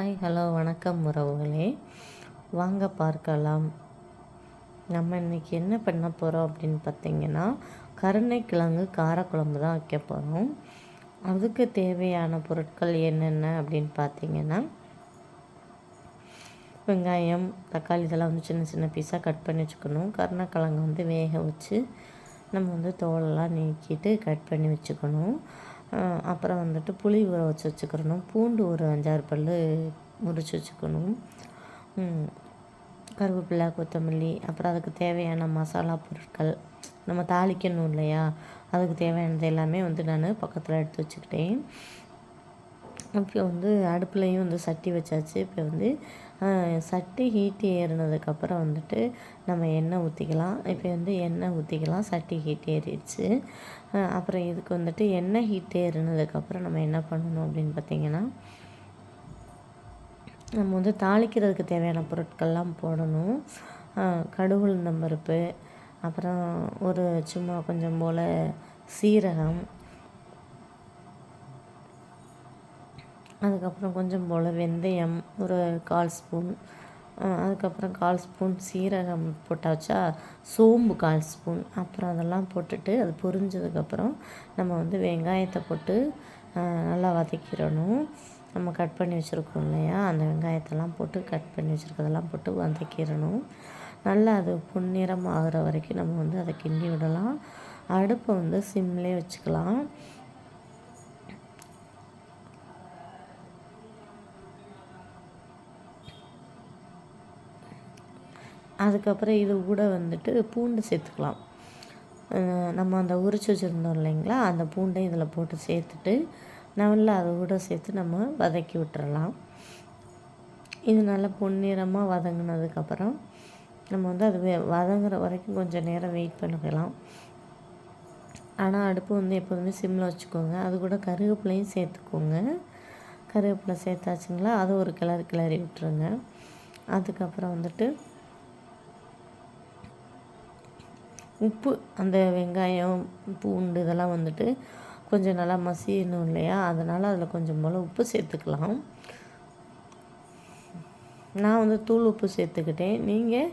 Hi hello வணக்கம் உறவுகளே. வாங்க பார்க்கலாம். நம்ம இன்றைக்கி என்ன பண்ண போகிறோம் அப்படின்னு பார்த்தீங்கன்னா கருணைக்கிழங்கு காரக்குழம்பு தான் வைக்க போகிறோம் அதுக்கு தேவையான பொருட்கள் என்னென்ன அப்படின்னு பார்த்தீங்கன்னா வெங்காயம் தக்காளி இதெல்லாம் வந்து சின்ன சின்ன பீஸாக கட் பண்ணி வச்சுக்கணும். கருணைக்கிழங்கு வந்து வேக வச்சு நம்ம வந்து தோலெல்லாம் நீக்கிட்டு கட் பண்ணி வச்சுக்கணும். அப்புறம் வந்துட்டு புளி ஊற வச்சு வச்சுக்கிறணும் பூண்டு ஒரு அஞ்சாறு பல் முறிச்சு வச்சுக்கணும். கருவேப்பிலை கொத்தமல்லி அப்புறம் அதுக்கு தேவையான மசாலா பொருட்கள். நம்ம தாளிக்கணும் இல்லையா? அதுக்கு தேவையானது எல்லாமே வந்து நான் பக்கத்தில் எடுத்து வச்சுக்கிட்டேன். இப்போ வந்து அடுப்புலையும் வந்து சட்டி வச்சாச்சு. இப்போ வந்து சட்டி ஹீட்டு ஏறினதுக்கப்புறம் வந்துட்டு நம்ம எண்ணெய் ஊற்றிக்கலாம் இப்போ வந்து எண்ணெய் ஊற்றிக்கலாம் சட்டி ஹீட் ஏறிடுச்சு. அப்புறம் இதுக்கு வந்துட்டு எண்ணெய் ஹீட் ஏறினதுக்கப்புறம் நம்ம என்ன பண்ணணும் அப்படின்னு பார்த்திங்கன்னா நம்ம வந்து தாளிக்கிறதுக்கு தேவையான பொருட்கள்லாம் போடணும். கடுகு நம்பருப்பு அப்புறம் ஒரு சும்மா கொஞ்சம் போல் சீரகம் அதுக்கப்புறம் கொஞ்சம் போல் வெந்தயம் ஒரு கால் ஸ்பூன் அதுக்கப்புறம் கால் ஸ்பூன் சீரகம் போட்டாச்சா சோம்பு கால் ஸ்பூன். அப்புறம் அதெல்லாம் போட்டுட்டு அது பொரிஞ்சதுக்கப்புறம் நம்ம வந்து வெங்காயத்தை போட்டு நல்லா வதக்கிடணும். நம்ம கட் பண்ணி வச்சுருக்கோம் இல்லையா? அந்த வெங்காயத்தெல்லாம் போட்டு கட் பண்ணி வச்சுருக்கதெல்லாம் போட்டு வதக்கிடணும். நல்லா அது பொன்னிறம் ஆகிற வரைக்கும் நம்ம வந்து அதை கிண்டி விடலாம். அடுப்பை வந்து சிம்லேயே வச்சுக்கலாம். அதுக்கப்புறம் இது கூட வந்துட்டு பூண்டு சேர்த்துக்கலாம். நம்ம அந்த உரிச்சு வச்சுருந்தோம் இல்லைங்களா? அந்த பூண்டை இதில் போட்டு சேர்த்துட்டு நல்லா அதை கூட சேர்த்து நம்ம வதக்கி விட்டுறலாம். இது நல்லா பொன்னிறமாக வதங்கினதுக்கப்புறம் நம்ம வந்து அது வதங்குற வரைக்கும் கொஞ்சம் நேரம் வெயிட் பண்ணிக்கலாம். ஆனால் அடுப்பு வந்து எப்போதுமே சிம்மில் வச்சுக்கோங்க. அது கூட கருவேப்பிலையும் சேர்த்துக்கோங்க. கருவேப்பிலை சேர்த்தாச்சுங்களா? அதை ஒரு கிளறி கிளறி விட்டுருங்க. அதுக்கப்புறம் வந்துட்டு உப்பு அந்த வெங்காயம் பூண்டு இதெல்லாம் வந்துட்டு கொஞ்சம் நல்லா மசியணும் இல்லையா? அதனால் அதில் கொஞ்சம் போல் உப்பு சேர்த்துக்கலாம். நான் வந்து தூள் உப்பு சேர்த்துக்கிட்டேன். நீங்கள்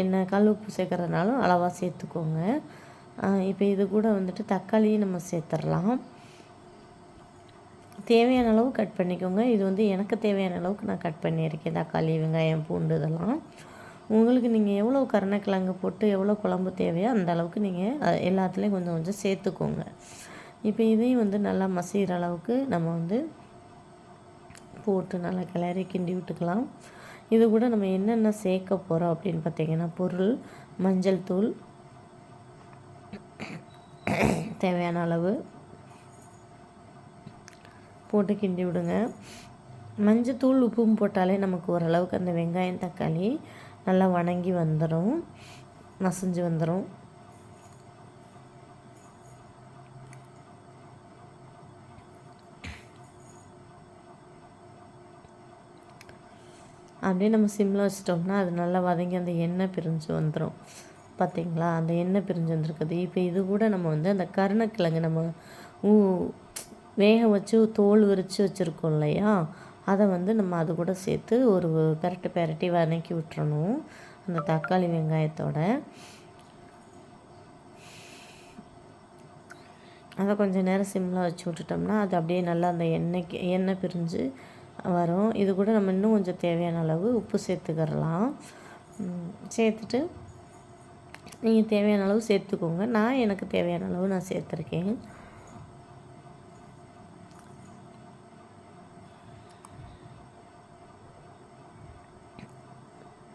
என்ன கல் உப்பு சேர்க்குறதுனாலும் அளவாக சேர்த்துக்கோங்க. இப்போ இது கூட வந்துட்டு தக்காளியும் நம்ம சேர்த்துடலாம் தேவையான அளவு கட் பண்ணிக்கோங்க. இது வந்து எனக்கு தேவையான அளவுக்கு நான் கட் பண்ணியிருக்கேன். தக்காளி வெங்காயம் பூண்டு இதெல்லாம். உங்களுக்கு நீங்கள் எவ்வளோ கருணக்கிழங்கு போட்டு எவ்வளோ குழம்பு தேவையோ அந்த அளவுக்கு நீங்கள் எல்லாத்துலேயும் கொஞ்சம் கொஞ்சம் சேர்த்துக்கோங்க. இப்போ இதையும் வந்து நல்லா மசிகிற அளவுக்கு நம்ம வந்து போட்டு நல்லா கிளறி கிண்டி விட்டுக்கலாம். இது கூட நம்ம என்னென்ன சேர்க்க போகிறோம் அப்படின்னு பார்த்தீங்கன்னா பொருள் மஞ்சள் தூள் தேவையான அளவு போட்டு கிண்டி விடுங்க. மஞ்சத்தூள் உப்பும் போட்டாலே நமக்கு ஓரளவுக்கு அந்த வெங்காயம் தக்காளி நல்லா வணங்கி வந்துடும் நசைஞ்சு வந்துடும் அப்படியே நம்ம சிம்மில் வச்சிட்டோம்னா அது நல்லா வதங்கி அந்த எண்ணெய் பிரிஞ்சு வந்துடும் பார்த்திங்களா அந்த எண்ணெய் பிரிஞ்சு வந்துருக்குது. இப்போ இது கூட நம்ம வந்து அந்த கருணக்கிழங்கு நம்ம ஊ வேக வச்சு தோல் விரித்து வச்சுருக்கோம் இல்லையா? அதை வந்து நம்ம அது கூட சேர்த்து ஒரு பெரட்டு பெரட்டி வதக்கி விட்டுறணும் அந்த தக்காளி வெங்காயத்தோட. அதை கொஞ்சம் நேரம் சிம்மில் வச்சு விட்டுட்டோம்னா அது அப்படியே நல்லா அந்த எண்ணெய்க்கு எண்ணெய் பிரிஞ்சு வரும். இது கூட நம்ம இன்னும் கொஞ்சம் தேவையான அளவு உப்பு சேர்த்துக்கிறலாம். சேர்த்துட்டு நீங்கள் தேவையான அளவு சேர்த்துக்கோங்க. நான் எனக்கு தேவையான அளவு நான் சேர்த்துருக்கேன்.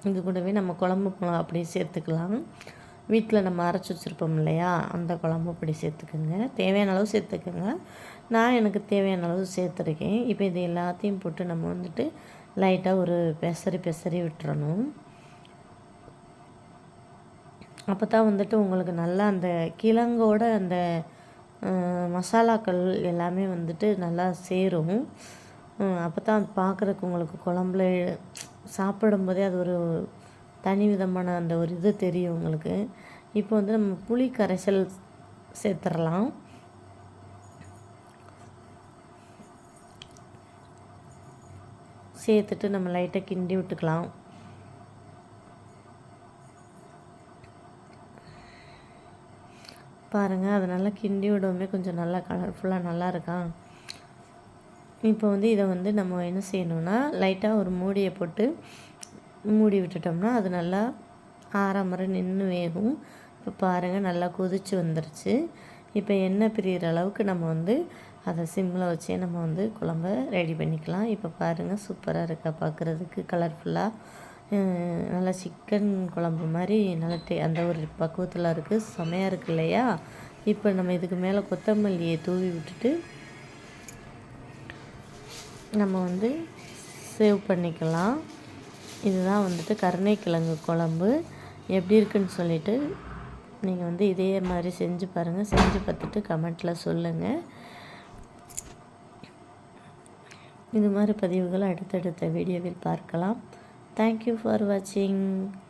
இது கூடவே நம்ம குழம்பு மிளகா அப்படியே சேர்த்துக்கலாம். வீட்டில் நம்ம அரைச்சி வச்சுருப்போம் இல்லையா? அந்த குழம்பு அப்படி சேர்த்துக்கோங்க. தேவையான அளவு சேர்த்துக்கோங்க. நான் எனக்கு தேவையான அளவு சேர்த்துருக்கேன். இப்போ இது எல்லாத்தையும் போட்டு நம்ம வந்துட்டு லைட்டாக ஒரு பெசரி பெசரி விட்டுறணும். அப்போ தான் வந்துட்டு உங்களுக்கு நல்லா அந்த கிழங்கோட அந்த மசாலாக்கள் எல்லாமே வந்துட்டு நல்லா சேரும். அப்போ தான் பார்க்குறக்கு உங்களுக்கு குழம்புல சாப்பிடும்போதே அது ஒரு தனி விதமான அந்த ஒரு இது தெரியும் உங்களுக்கு. இப்போ வந்து நம்ம புளி கரைசல் சேர்த்துடலாம். சேர்த்துட்டு நம்ம லைட்டாக கிண்டி விட்டுக்கலாம். பாருங்கள் அதை நல்லா கிண்டி விடவுமே கொஞ்சம் நல்லா கலர்ஃபுல்லாக நல்லா இருக்கா? இப்போ வந்து இதை வந்து நம்ம என்ன செய்யணும்னா லைட்டாக ஒரு மூடியை போட்டு மூடி விட்டுட்டோம்னா அது நல்லா ஆறாமரை நின்று வேகும். இப்போ பாருங்கள் நல்லா கொதிச்சு வந்துருச்சு. இப்போ எண்ணெய் பிரியிற அளவுக்கு நம்ம வந்து அதை சிம்மில் வச்சே நம்ம வந்து குழம்ப ரெடி பண்ணிக்கலாம். இப்போ பாருங்கள் சூப்பராக இருக்கா பார்க்குறதுக்கு கலர்ஃபுல்லாக நல்லா சிக்கன் குழம்பு மாதிரி நல்லா டே அந்த ஒரு பக்குவத்தில் இருக்குது செமையாக இருக்கு இல்லையா? இப்போ நம்ம இதுக்கு மேலே கொத்தமல்லியை தூவி விட்டுட்டு நம்ம வந்து சேவ் பண்ணிக்கலாம். இதுதான் வந்துட்டு கருணைக்கிழங்கு குழம்பு. எப்படி இருக்குன்னு சொல்லிவிட்டு நீங்கள் வந்து இதே மாதிரி செஞ்சு பாருங்கள் செஞ்சு பார்த்துட்டு கமெண்ட்டில் சொல்லுங்கள் இது மாதிரி பதிவுகளை அடுத்தடுத்த வீடியோவில் பார்க்கலாம். தேங்க்யூ ஃபார் வாட்சிங்